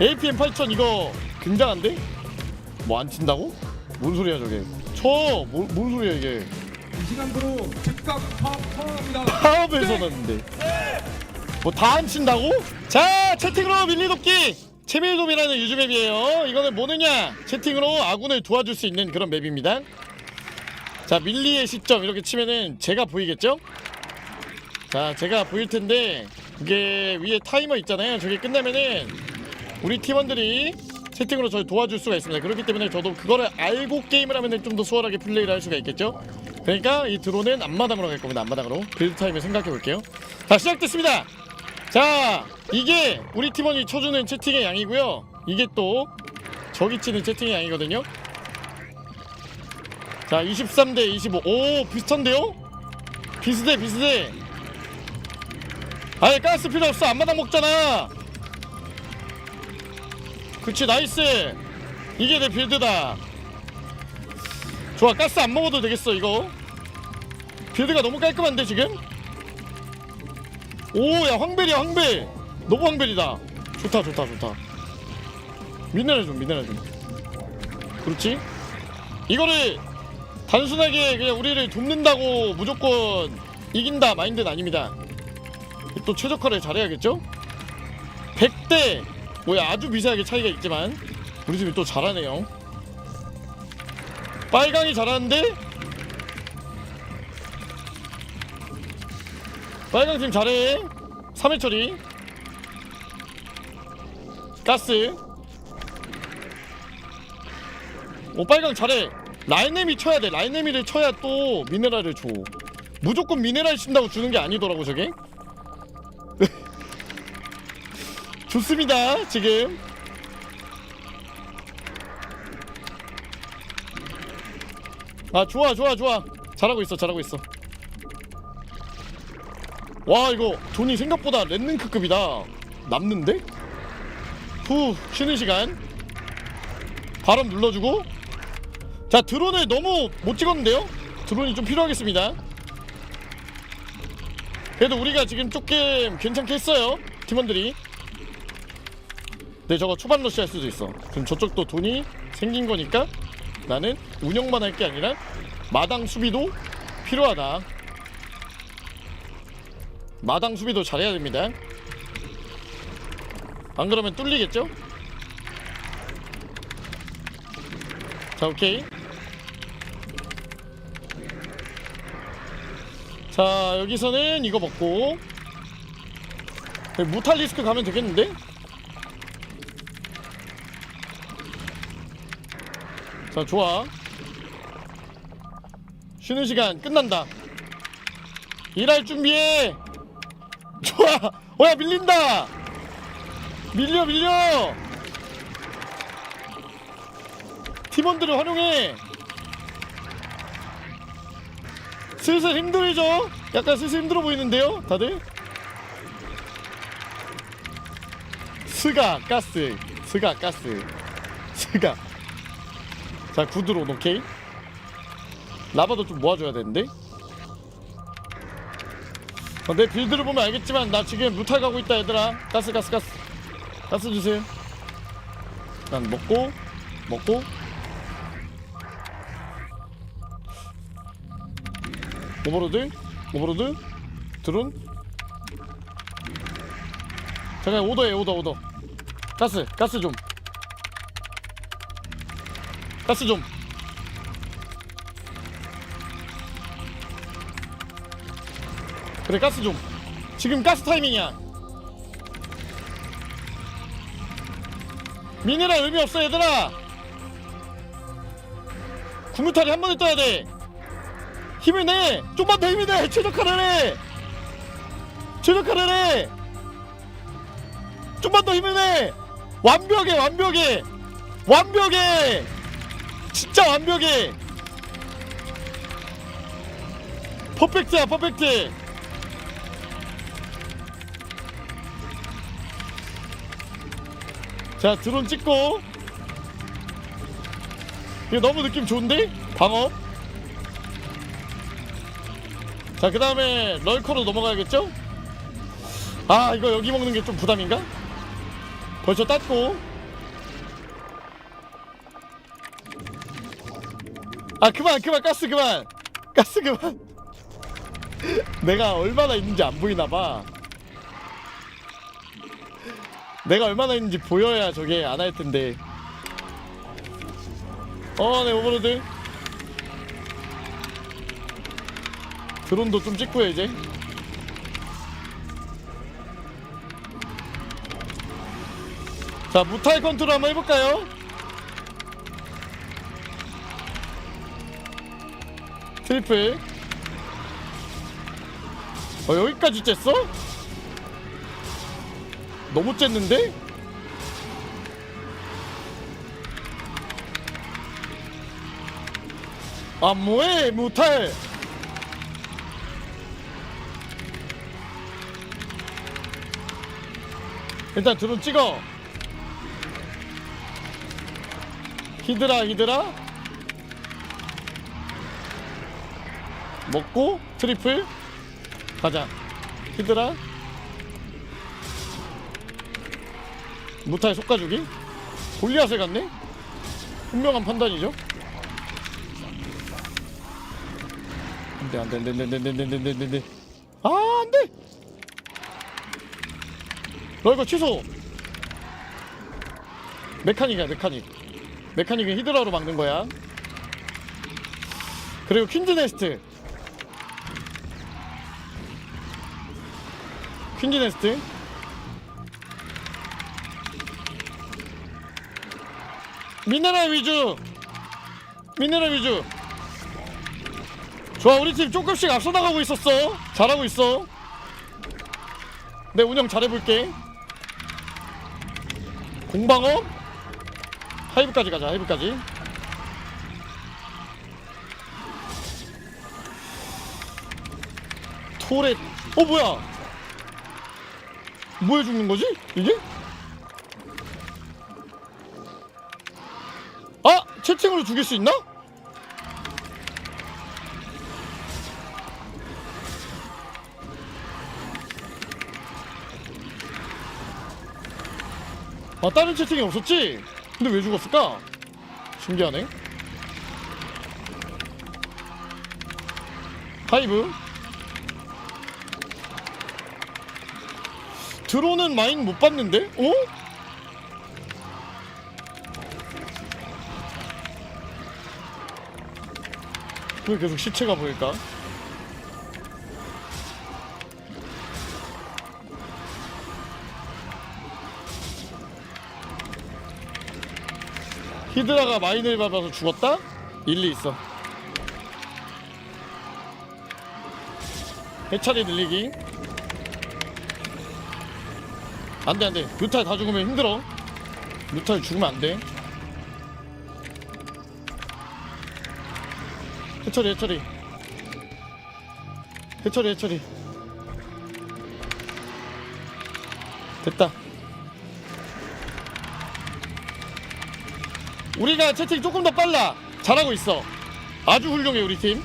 APM 8000 이거 굉장한데? 뭐 안 친다고? 뭔 소리야 저게 쳐! 뭐, 뭔 소리야 이게 이 시간부로 즉각 파업 선언합니다. 파업을 선언했는데 뭐 다 안 친다고? 자 채팅으로 밀리돕기 체밀돔이라는 유즈 맵이에요 이거는 뭐느냐 채팅으로 아군을 도와줄 수 있는 그런 맵입니다 자 밀리의 시점 이렇게 치면은 제가 보이겠죠? 자 제가 보일 텐데 이게 위에 타이머 있잖아요 저게 끝나면은 우리 팀원들이 채팅으로 저를 도와줄 수가 있습니다. 그렇기 때문에 저도 그거를 알고 게임을 하면은 좀더 수월하게 플레이를 할 수가 있겠죠? 그러니까 이 드론은 앞마당으로 갈 겁니다. 앞마당으로. 빌드 타임을 생각해 볼게요. 자 시작됐습니다. 자 이게 우리 팀원이 쳐주는 채팅의 양이고요. 이게 또 저기 치는 채팅의 양이거든요. 자 23대 25 오 비슷한데요? 비슷해 비슷해. 아예 가스 필요 없어. 앞마당 먹잖아 그치 나이스! 이게 내 빌드다. 좋아 가스 안 먹어도 되겠어 이거. 빌드가 너무 깔끔한데 지금? 오야 황벨이야 황벨! 너무 황벨이다. 좋다 좋다 좋다. 미네랄 좀 미네랄 좀. 그렇지? 이거를 단순하게 그냥 우리를 돕는다고 무조건 이긴다 마인드는 아닙니다. 또 최적화를 잘해야겠죠? 100대 뭐야 아주 미세하게 차이가 있지만 우리 팀이 또 잘하네요. 빨강이 잘하는데 빨강 팀 잘해. 3회 처리. 가스. 오 빨강 잘해. 라인네미 쳐야 돼. 라인네미를 쳐야 또 미네랄을 줘. 무조건 미네랄 친다고 주는 게 아니더라고 저게 좋습니다 지금. 아 좋아 좋아 좋아. 잘하고 있어 잘하고 있어. 와 이거 돈이 생각보다 랜능크급이다. 남는데? 후 쉬는 시간. 바람 눌러주고. 자 드론을 너무 못 찍었는데요? 드론이 좀 필요하겠습니다. 그래도 우리가 지금 조금 괜찮게 했어요 팀원들이 근데 저거 초반 러시 할 수도 있어. 그럼 저쪽도 돈이 생긴 거니까 나는 운영만 할 게 아니라 마당 수비도 필요하다. 마당 수비도 잘해야 됩니다. 안 그러면 뚫리겠죠? 자 오케이. 자 여기서는 이거 먹고. 무탈리스크 가면 되겠는데? 자 좋아. 쉬는 시간 끝난다. 일할 준비해. 좋아. 어야 밀린다. 밀려 밀려. 팀원들을 활용해. 슬슬 힘들죠? 약간 슬슬 힘들어 보이는데요? 다들? 스가 가스 스가 가스 스가 자 구드론 오케이. 라바도 좀 모아줘야 되는데. 어, 내 빌드를 보면 알겠지만 나 지금 루탈 가고 있다 얘들아. 가스 가스 가스. 가스 주세요. 난 먹고 먹고. 오버로드 오버로드. 드론. 잠깐 오더해 오더 오더. 가스 가스 좀 가스 좀. 그래 가스 좀. 지금 가스 타이밍이야. 미네랄 의미 없어 얘들아. 구무탈이 한 번에 떠야 돼. 힘을 내. 좀만 더 힘을 내. 최적화를 해. 최적화를 해. 좀만 더 힘을 내. 완벽해 완벽해. 완벽해 진짜 완벽해 퍼펙트야 퍼펙트 자 드론 찍고 이거 너무 느낌 좋은데? 방어 자 그 다음에 럴커로 넘어가야겠죠? 아 이거 여기 먹는 게 좀 부담인가? 벌써 땄고 아 그만 그만 가스 그만. 가스 그만. 내가 얼마나 있는지 안 보이나봐. 내가 얼마나 있는지 보여야 저게 안 할 텐데. 어네 오버로드. 드론도 좀 찍고요 이제. 자 무탈 컨트롤 한번 해볼까요? 트리플 어 여기까지 쬐어? 너무 쬐는데? 아 뭐해 무탈 일단 드론 찍어 히드라 히드라 먹고 트리플. 가자. 히드라. 무타의 속가주기 골리앗을 갔네? 분명한 판단이죠? 안돼 안돼 안돼 안돼 안돼 안돼 안돼 안돼. 아 안돼! 너 이거 취소! 메카닉이야 메카닉. 메카닉은 히드라로 막는 거야. 그리고 퀸즈 네스트 퀸즈 네스트. 미네랄 위주. 미네랄 위주. 좋아 우리 팀 조금씩 앞서 나가고 있었어. 잘하고 있어. 내 운영 잘해볼게. 공방업 하이브까지 가자 하이브까지. 토렛 어 뭐야 뭐해 죽는 거지 이게? 아 채팅으로 죽일 수 있나? 아 다른 채팅이 없었지? 근데 왜 죽었을까? 신기하네. 하이브 드론은 마인 못 봤는데? 어? 왜 계속 시체가 보일까? 히드라가 마인을 밟아서 죽었다? 일리 있어 해처리 늘리기 안돼 안돼. 뮤탈 다 죽으면 힘들어. 뮤탈 죽으면 안돼. 해처리 해처리. 해처리 해처리. 됐다. 우리가 채팅 조금 더 빨라. 잘하고 있어. 아주 훌륭해 우리 팀.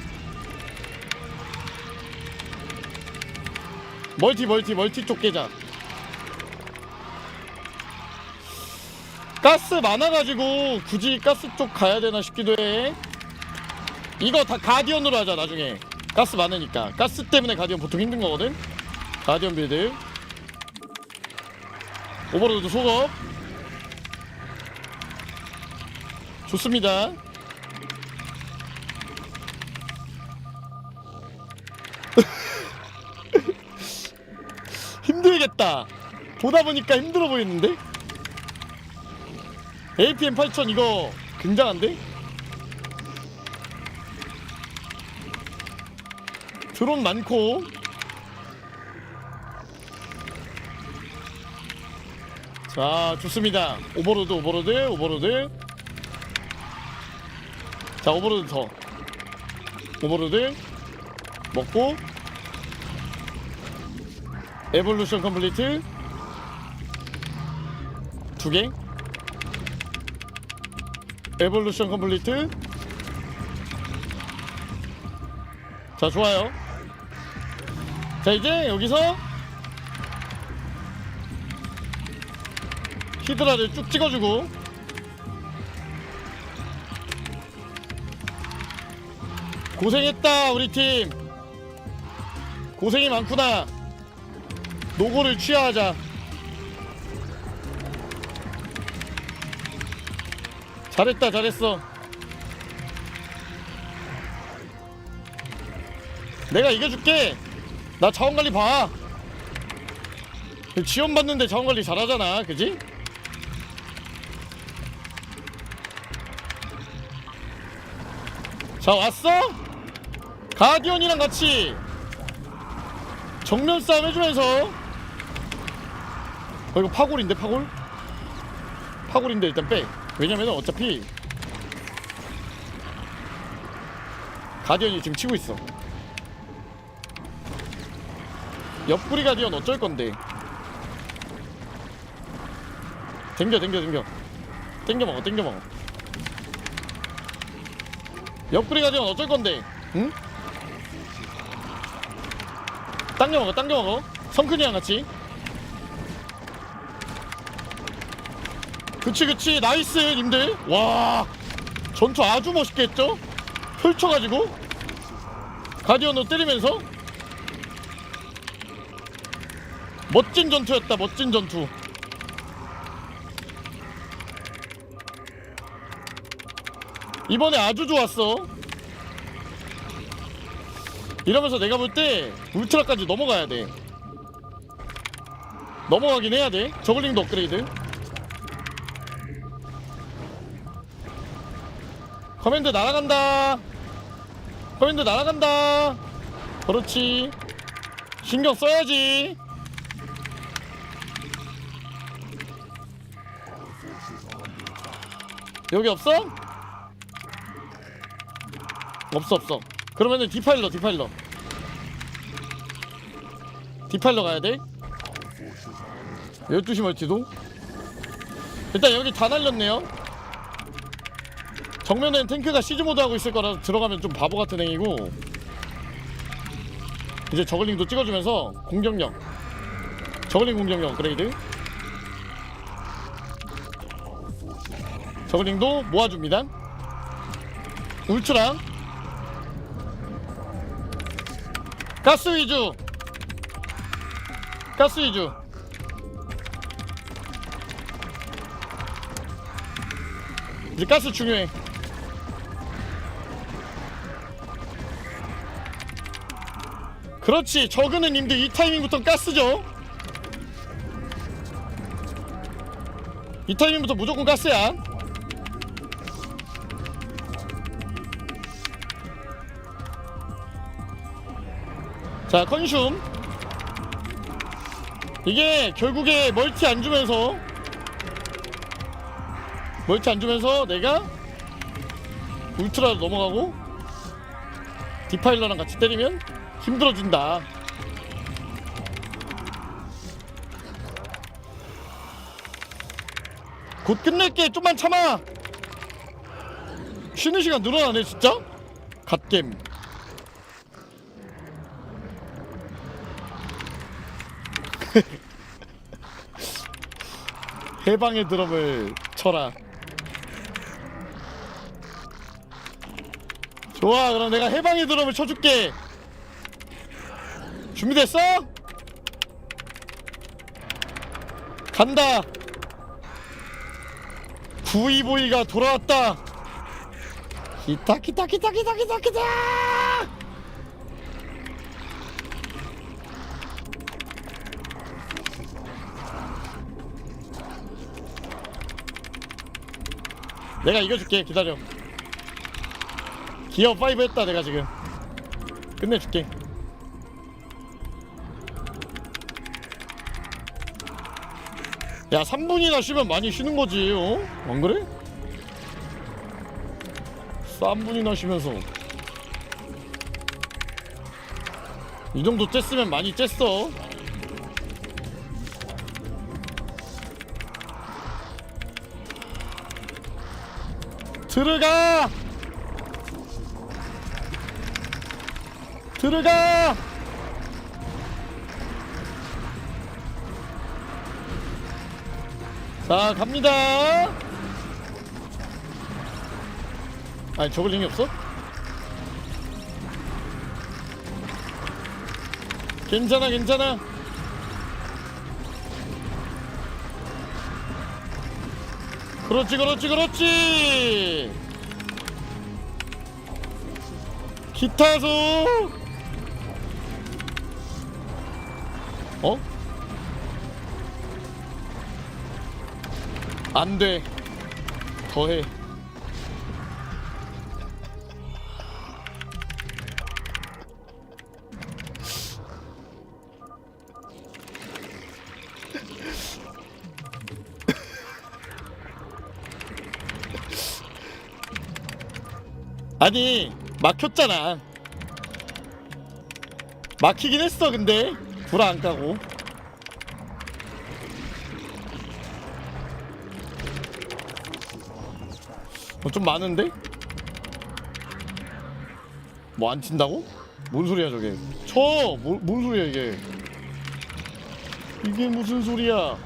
멀티 멀티 멀티 쪽 깨자 가스 많아가지고 굳이 가스 쪽 가야 되나 싶기도 해. 이거 다 가디언으로 하자 나중에. 가스 많으니까. 가스 때문에 가디언 보통 힘든 거거든. 가디언 빌드. 오버로드 속업. 좋습니다. 힘들겠다. 보다 보니까 힘들어 보이는데? APM 8000 이거 굉장한데? 드론 많고. 자 좋습니다. 오버로드 오버로드 오버로드. 자 오버로드 더. 오버로드 먹고. 에볼루션 컴플리트. 두개 에볼루션 컴플리트. 자 좋아요. 자 이제 여기서 히드라를 쭉 찍어주고. 고생했다 우리 팀. 고생이 많구나. 노고를 취하하자 잘했다 잘했어 내가 이겨줄게 나 자원관리 봐 지원받는데 자원관리 잘하잖아 그지? 자 왔어? 가디언이랑 같이 정면 싸움 해주면서 어 이거 파골인데 파골? 파골인데 일단 빼 왜냐면 어차피 가디언이 지금 치고 있어. 옆구리 가디언 어쩔 건데. 댕겨 댕겨 댕겨. 땡겨 먹어 땡겨 먹어. 옆구리 가디언 어쩔 건데 응? 당겨 먹어 당겨 먹어. 성큰이랑 같이 그치 그치. 나이스 님들. 와. 전투 아주 멋있게 했죠? 펼쳐가지고. 가디언으로 때리면서. 멋진 전투였다 멋진 전투. 이번에 아주 좋았어. 이러면서 내가 볼 때 울트라까지 넘어가야 돼. 넘어가긴 해야 돼. 저글링도 업그레이드 커맨드 날아간다. 커맨드 날아간다. 그렇지. 신경 써야지. 여기 없어? 없어 없어. 그러면은 디파일러 디파일러. 디파일러 가야 돼? 12시 멀티도? 일단 여기 다 날렸네요 정면엔 탱크가 시즈모드 하고 있을 거라 들어가면 좀 바보 같은 행위고. 이제 저글링도 찍어주면서 공격력. 저글링 공격력 업그레이드. 저글링도 모아줍니다. 울트라. 가스 위주. 가스 위주. 이제 가스 중요해 그렇지 저그는 님들 이 타이밍부터 가스죠? 이 타이밍부터 무조건 가스야. 자 컨슘. 이게 결국에 멀티 안 주면서 멀티 안 주면서 내가 울트라로 넘어가고 디파일러랑 같이 때리면 힘들어진다. 곧 끝낼게. 좀만 참아. 쉬는 시간 늘어나네 진짜? 갓겜. 해방의 드럼을 쳐라. 좋아, 그럼 내가 해방의 드럼을 쳐줄게. 준비됐어? 간다. 구이보이가 돌아왔다. 기타 기타 기타 기타 기타 기타. 내가 이겨줄게 기다려 기어 5 했다 내가 지금 끝내줄게 야 3분이나 쉬면 많이 쉬는 거지 어? 안 그래? 3분이나 쉬면서 이 정도 쬐으면 많이 쬐어 들어가! 들어가! 자 갑니다 아니 저글링이 없어? 괜찮아 괜찮아 그렇지 그렇지 그렇지 기타소 어? 안 돼. 더해. 아니 막혔잖아. 막히긴 했어 근데. 불안 까고 어, 좀 많은데? 뭐 안 친다고? 뭔 소리야 저게 쳐! 뭐, 뭔 소리야 이게 이게 무슨 소리야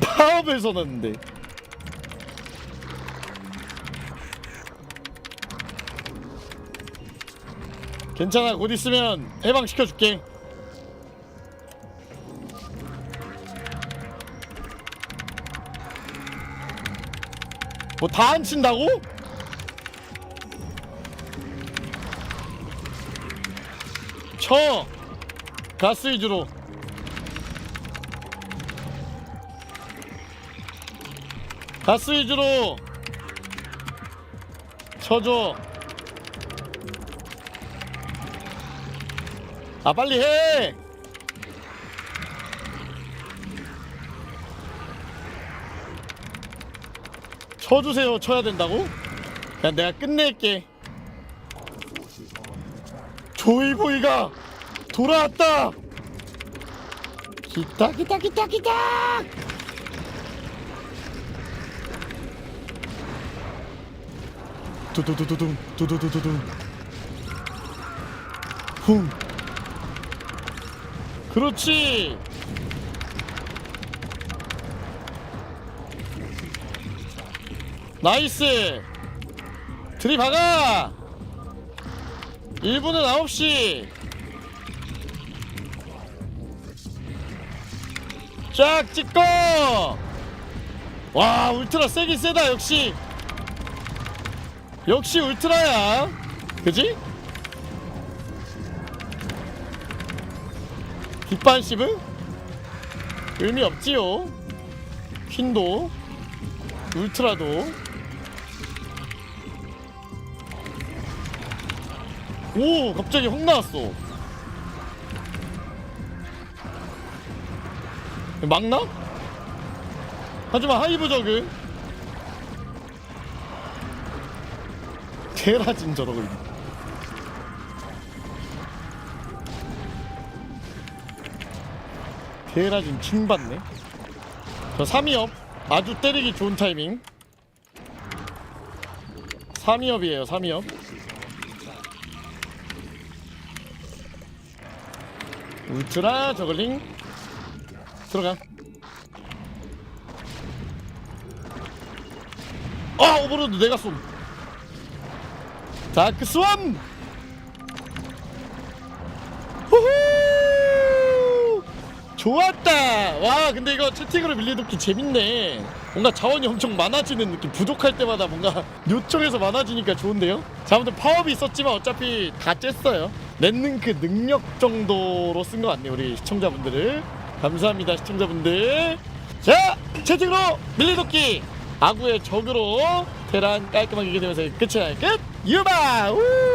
파업에서 났는데 괜찮아 곧 있으면 해방시켜줄게 뭐 다 안 친다고? 쳐. 가스 위주로. 가스 위주로. 쳐줘. 아 빨리 해 쳐주세요. 쳐야 된다고? 그냥 내가 끝낼게. 조이보이가 돌아왔다. 기타 기타 기타 기타! 두두두두둥 두두두두둥. 쿵 그렇지 나이스! 들이박아! 1분은 9시! 쫙 찍고! 와 울트라 세긴 세다 역시! 역시 울트라야! 그지? 뒷반십은 의미 없지요. 퀸도. 울트라도 오 갑자기 확 나왔어. 막나? 하지만 하이브 저그. 테라진 저러고 있네. 테라진 킹받네. 저 3위업. 아주 때리기 좋은 타이밍. 3위업이에요 3위업 울트라 저글링. 들어가. 아 오버로드 내가 쏜. 다크 스완! 후후! 좋았다! 와 근데 이거 채팅으로 밀리도끼 재밌네. 뭔가 자원이 엄청 많아지는 느낌. 부족할 때마다 뭔가 요청해서 많아지니까 좋은데요? 자 아무튼 파업이 있었지만 어차피 다 쬐어요 냈는 그 능력 정도로 쓴 것 같네요 우리 시청자분들을. 감사합니다 시청자분들. 자 채팅으로 밀리도끼 아구의 적으로 테란 깔끔하게 이겨내면서 끝이 끝! 유바! 우